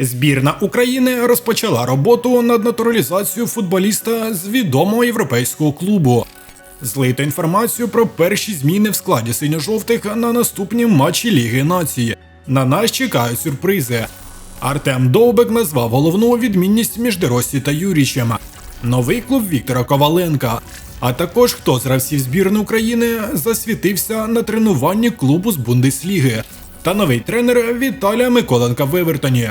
Збірна України розпочала роботу над натуралізацією футболіста з відомого європейського клубу. Злито інформацію про перші зміни в складі синьо-жовтих на наступні матчі Ліги Нації. На нас чекають сюрпризи. Артем Довбек назвав головну відмінність між Деросі та Юрічем. Новий клуб Віктора Коваленка. А також хто з гравців збірної України засвітився на тренуванні клубу з Бундесліги. Та новий тренер Віталія Миколенка в Евертоні.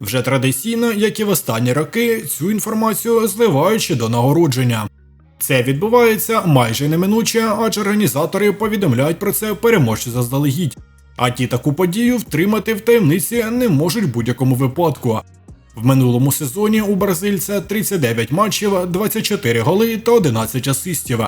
Вже традиційно, як і в останні роки, цю інформацію зливають ще до нагородження. Це відбувається майже неминуче, адже організатори повідомляють про це переможцю заздалегідь. А ті таку подію втримати в таємниці не можуть в будь-якому випадку. В минулому сезоні у бразильця 39 матчів, 24 голи та 11 асистів.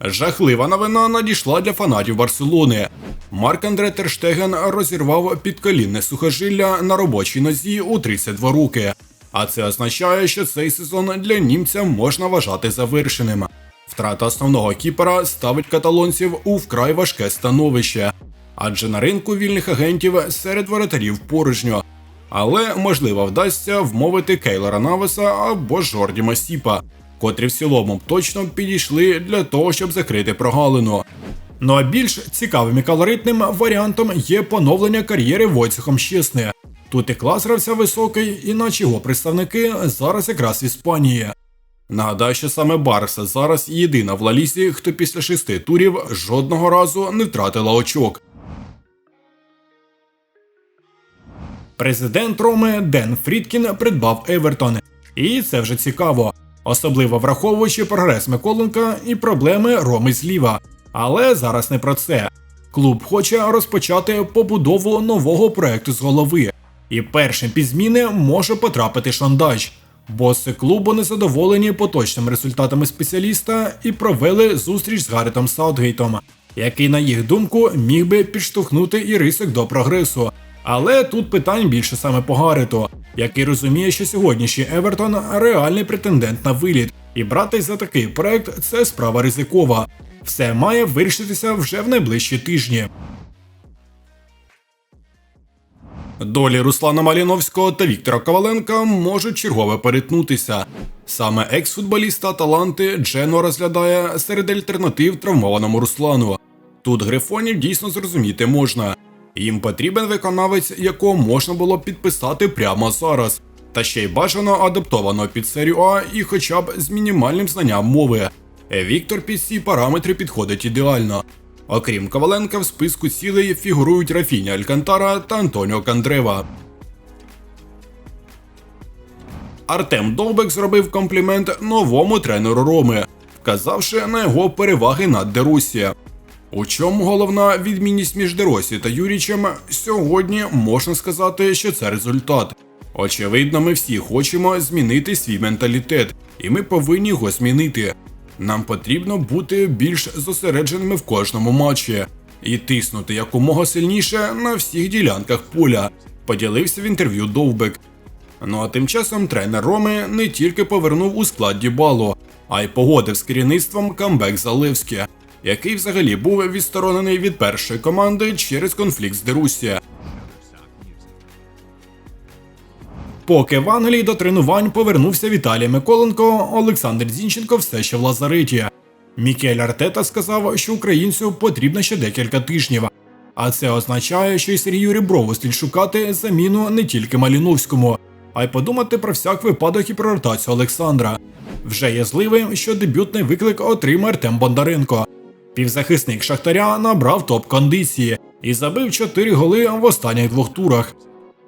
Жахлива новина надійшла для фанатів Барселони. Марк Андре Терштеген розірвав підколінне сухожилля на робочій нозі у 32 роки. А це означає, що цей сезон для німця можна вважати завершеним. Втрата основного кіпера ставить каталонців у вкрай важке становище, адже на ринку вільних агентів серед воротарів порожньо. Але можливо вдасться вмовити Кейлора Навеса або Жорді Масіпа, котрі в цілому точно підійшли для того, щоб закрити прогалину. Ну а більш цікавим і колоритним варіантом є поновлення кар'єри Войцехом Щесне. Тут і клас гравця високий, і наче його представники зараз якраз в Іспанії. Нагадаю, що саме Барса зараз єдина в Лалісі, хто після шести турів жодного разу не втратила очок. Президент Роми Ден Фрідкін придбав Евертон. І це вже цікаво, особливо враховуючи прогрес Миколенка і проблеми Роми зліва. Але зараз не про це. Клуб хоче розпочати побудову нового проекту з голови, і першим під зміни може потрапити шандаж. Боси клубу незадоволені поточними результатами спеціаліста і провели зустріч з Гаретом Саутгейтом, який, на їх думку, міг би підштовхнути і рисок до прогресу. Але тут питань більше саме по Гарету, який розуміє, що сьогоднішній Евертон реальний претендент на виліт, і братись за такий проект це справа ризикова. Все має вирішитися вже в найближчі тижні. Долі Руслана Маліновського та Віктора Коваленка можуть чергове перетнутися. Саме екс-футболіста Таланти Джено розглядає серед альтернатив травмованому Руслану. Тут грифонів дійсно зрозуміти можна. Їм потрібен виконавець, якого можна було підписати прямо зараз, та ще й бажано адаптовано під серію А і хоча б з мінімальним знанням мови. Віктор під ці параметри підходить ідеально. Окрім Коваленка, в списку цілей фігурують Рафіня Алькантара та Антоніо Кандрева. Артем Довбек зробив комплімент новому тренеру Роми, вказавши на його переваги над Дерусі. У чому головна відмінність між Деросі та Юрічем сьогодні можна сказати, що це результат. Очевидно, ми всі хочемо змінити свій менталітет, і ми повинні його змінити. Нам потрібно бути більш зосередженими в кожному матчі і тиснути якомога сильніше на всіх ділянках поля. Поділився в інтерв'ю Довбек. Ну а тим часом тренер Роми не тільки повернув у склад Дібалу, а й погодив з керівництвом камбек Заливське, який взагалі був відсторонений від першої команди через конфлікт з Дерусі. Поки в Англії до тренувань повернувся Віталій Миколенко, Олександр Зінченко все ще в лазареті. Мікель Артета сказав, що українцю потрібно ще декілька тижнів. А це означає, що й Сергію Ріброву слід шукати заміну не тільки Маліновському, а й подумати про всяк випадок і про ротацію Олександра. Вже є зливим, що дебютний виклик отримає Артем Бондаренко. Півзахисник Шахтаря набрав топ-кондиції і забив 4 голи в останніх двох турах.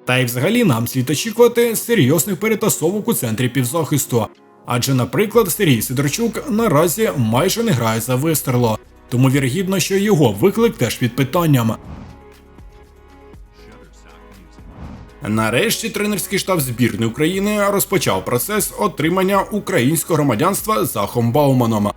Та й взагалі нам слід очікувати серйозних перетасовок у центрі півзахисту. Адже, наприклад, Сергій Сидорчук наразі майже не грає за Вестерло, тому вірогідно, що його виклик теж під питанням. Нарешті тренерський штаб збірної України розпочав процес отримання українського громадянства Захом Бауманом.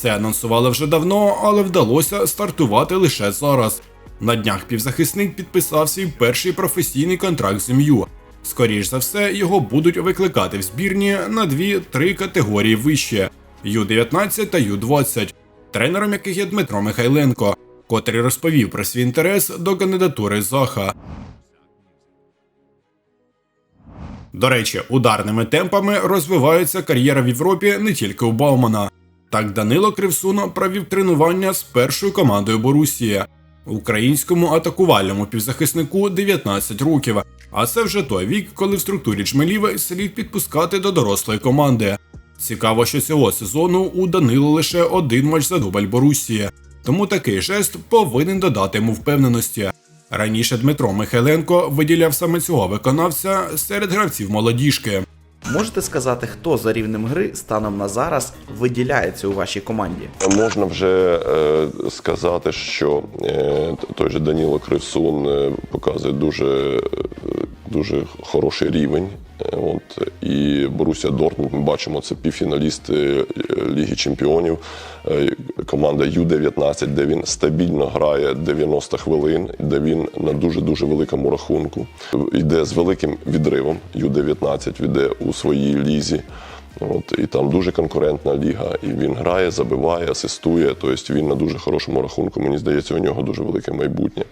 Це анонсували вже давно, але вдалося стартувати лише зараз. На днях півзахисник підписав свій перший професійний контракт з МЮ. Скоріш за все, його будуть викликати в збірні на 2-3 категорії вище Ю-19 та Ю-20, тренером яких є Дмитро Михайленко, котрий розповів про свій інтерес до кандидатури Заха. До речі, ударними темпами розвивається кар'єра в Європі не тільки у Баумана. Так Данило Кривсун провів тренування з першою командою Борусія. Українському атакувальному півзахиснику 19 років, а це вже той вік, коли в структурі джмелів слід підпускати до дорослої команди. Цікаво, що цього сезону у Данило лише один матч за дубль Борусії, тому такий жест повинен додати йому впевненості. Раніше Дмитро Михайленко виділяв саме цього виконавця серед гравців молодіжки. Можете сказати, хто за рівнем гри станом на зараз виділяється у вашій команді? Можна вже е, сказати, що е, той же Даніло Кривсун е, показує дуже, е, дуже хороший рівень. Е, От, і Боруся Дортмунд, ми бачимо, це півфіналісти е, Ліги Чемпіонів. Е, Команда Ю-19, де він стабільно грає 90 хвилин, де він на дуже-дуже великому рахунку. Йде з великим відривом. Ю-19 йде у своїй лізі. От, і там дуже конкурентна ліга. І він грає, забиває, асистує. Тобто він на дуже хорошому рахунку. Мені здається, у нього дуже велике майбутнє.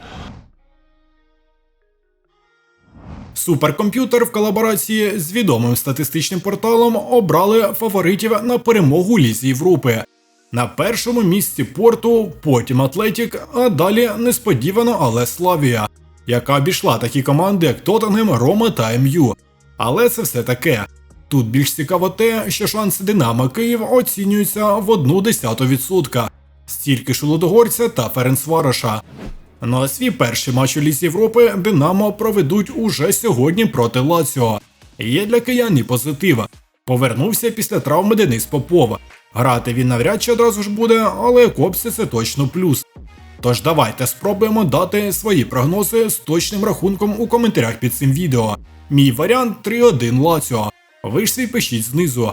Суперкомп'ютер в колаборації з відомим статистичним порталом обрали фаворитів на перемогу Лізі Європи. На першому місці порту, потім Атлетік, а далі несподівано, але Славія, яка обійшла такі команди, як Тоттенгем, Рома та МЮ. Але це все таке. Тут більш цікаво те, що шанси Динамо Київ оцінюються в одну десяту відсотка, стільки ж у Лудогорця та Ференцвароша. Ну а свій перший матч у Лізі Європи Динамо проведуть уже сьогодні проти Лаціо. Є для киян і позитив. Повернувся після травми Денис Попов. Грати він навряд чи одразу ж буде, але копці це точно плюс. Тож давайте спробуємо дати свої прогнози з точним рахунком у коментарях під цим відео. Мій варіант 3-1 Лаціо. Ви ж свій пишіть знизу.